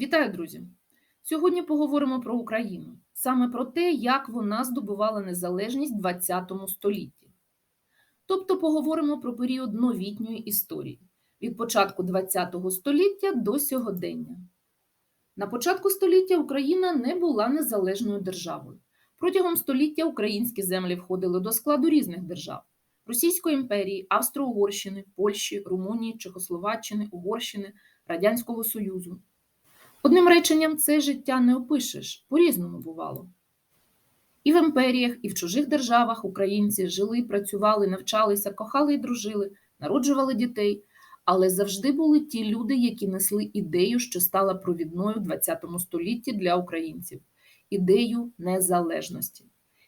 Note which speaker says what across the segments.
Speaker 1: Вітаю, друзі! Сьогодні поговоримо про Україну, саме про те, як вона здобувала незалежність в ХХ столітті. Тобто поговоримо про період новітньої історії від початку ХХ століття до сьогодення. На початку століття Україна не була незалежною державою. Протягом століття українські землі входили до складу різних держав: Російської імперії, Австро-Угорщини, Польщі, Румунії, Чехословаччини, Угорщини, Радянського Союзу. Одним реченням, це життя не опишеш, по-різному бувало. І в імперіях, і в чужих державах українці жили, працювали, навчалися, кохали і дружили, народжували дітей, але завжди були ті люди, які несли ідею, що стала провідною в ХХ столітті для українців ідею незалежності.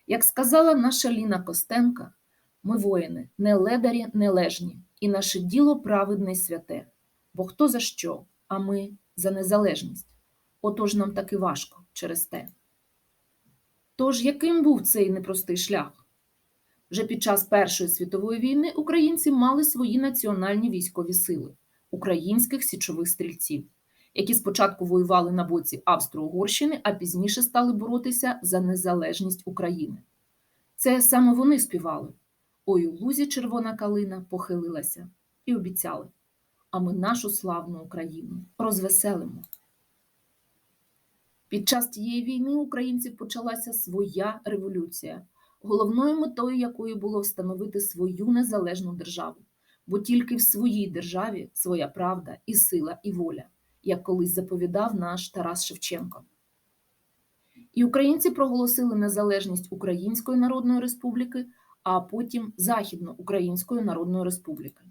Speaker 1: Як сказала наша Ліна Костенка, ми воїни, не ледарі, не лежні, і наше діло праведне й святе, бо хто за що, а ми за незалежність. Отож нам таки важко через те. Тож яким був цей непростий шлях? Вже під час Першої світової війни українці мали свої національні військові сили українських січових стрільців, які спочатку воювали на боці Австро-Угорщини, а пізніше стали боротися за незалежність України. Це саме вони співали. Ой у лузі червона калина похилилася і обіцяли а ми нашу славну Україну розвеселимо. Під час тієї війни українців почалася своя революція, головною метою якої було встановити свою незалежну державу, бо тільки в своїй державі своя правда і сила, і воля, як колись заповідав наш Тарас Шевченко. І українці проголосили незалежність Української Народної Республіки, а потім Західноукраїнської Народної Республіки.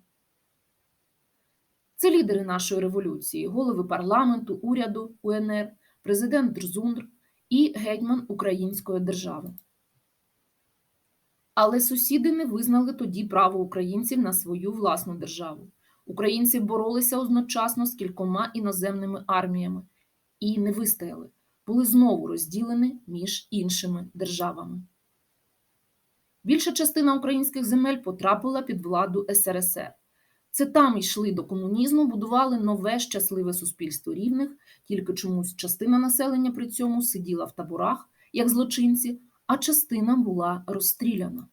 Speaker 1: Це лідери нашої революції, голови парламенту, уряду УНР, президент Дзундр і гетьман Української держави. Але сусіди не визнали тоді право українців на свою власну державу. Українці боролися одночасно з кількома іноземними арміями і не вистояли, були знову розділені між іншими державами. Більша частина українських земель потрапила під владу СРСР. Це там йшли до комунізму, будували нове щасливе суспільство рівних, тільки чомусь частина населення при цьому сиділа в таборах, як злочинці, а частина була розстріляна.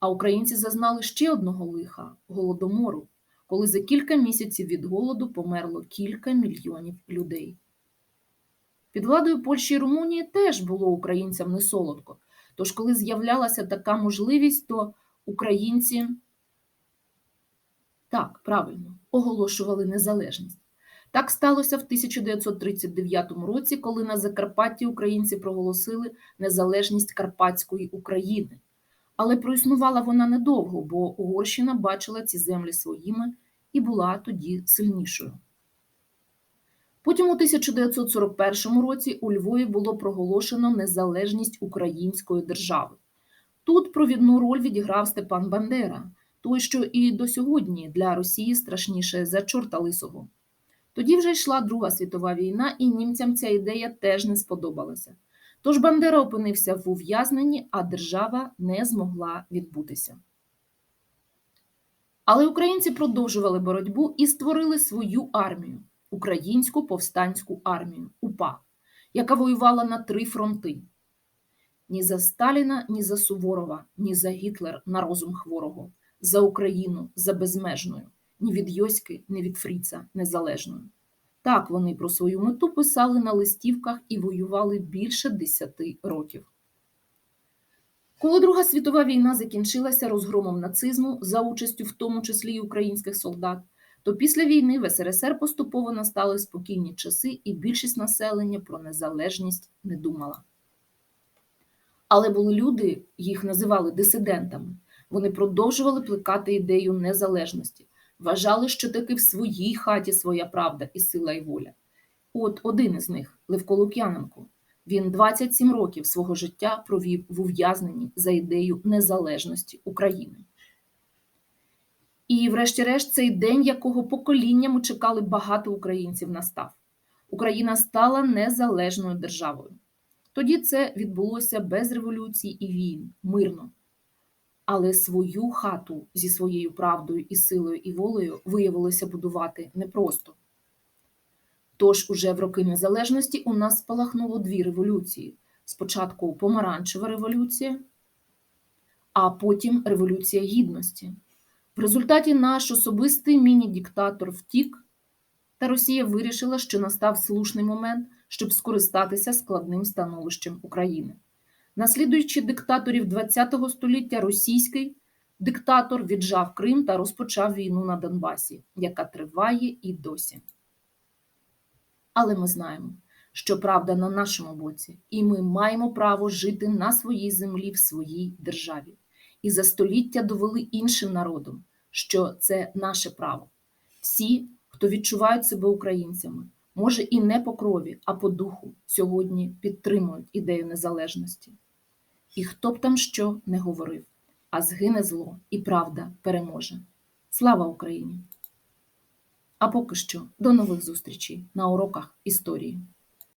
Speaker 1: А українці зазнали ще одного лиха голодомору, коли за кілька місяців від голоду померло кілька мільйонів людей. Під владою Польщі і Румунії теж було українцям не солодко. Тож, коли з'являлася така можливість, то українці. Так, правильно, оголошували незалежність. Так сталося в 1939 році, коли на Закарпатті українці проголосили незалежність Карпатської України. Але проіснувала вона недовго, бо Угорщина бачила ці землі своїми і була тоді сильнішою. Потім у 1941 році у Львові було проголошено незалежність Української держави. Тут провідну роль відіграв Степан Бандера той, що і до сьогодні для Росії страшніше за чорта лисого. Тоді вже йшла Друга світова війна, і німцям ця ідея теж не сподобалася. Тож Бандера опинився в ув'язненні, а держава не змогла відбутися. Але українці продовжували боротьбу і створили свою армію українську повстанську армію УПА, яка воювала на три фронти: ні за Сталіна, ні за Суворова, ні за Гітлер на розум хворого за Україну за безмежною, ні від Йоськи, ні від Фріца незалежною. Так вони про свою мету писали на листівках і воювали більше десяти років. Коли Друга світова війна закінчилася розгромом нацизму за участю в тому числі й українських солдат, то після війни в СРСР поступово настали спокійні часи, і більшість населення про незалежність не думала. Але були люди, їх називали дисидентами, вони продовжували плекати ідею незалежності, вважали, що таки в своїй хаті своя правда і сила і воля. От один із них, Левко Лук'яненко, він 27 років свого життя провів в ув'язненні за ідею незалежності України. І, врешті-решт, цей день, якого поколіннями чекали багато українців, настав. Україна стала незалежною державою. Тоді це відбулося без революції і війн, мирно але свою хату зі своєю правдою і силою і волею виявилося будувати непросто. Тож уже в роки незалежності у нас спалахнуло дві революції: спочатку помаранчева революція, а потім революція гідності. В результаті наш особистий міні-диктатор втік, та Росія вирішила, що настав слушний момент, щоб скористатися складним становищем України. Наслідуючи диктаторів ХХ століття, російський диктатор віджав Крим та розпочав війну на Донбасі, яка триває і досі. Але ми знаємо, що правда на нашому боці, і ми маємо право жити на своїй землі в своїй державі. І за століття довели іншим народам, що це наше право. Всі, хто відчувають себе українцями, може і не по крові, а по духу, сьогодні підтримують ідею незалежності. І хто б там що не говорив, а згине зло, і правда переможе. Слава Україні! А поки що до нових зустрічей на уроках історії.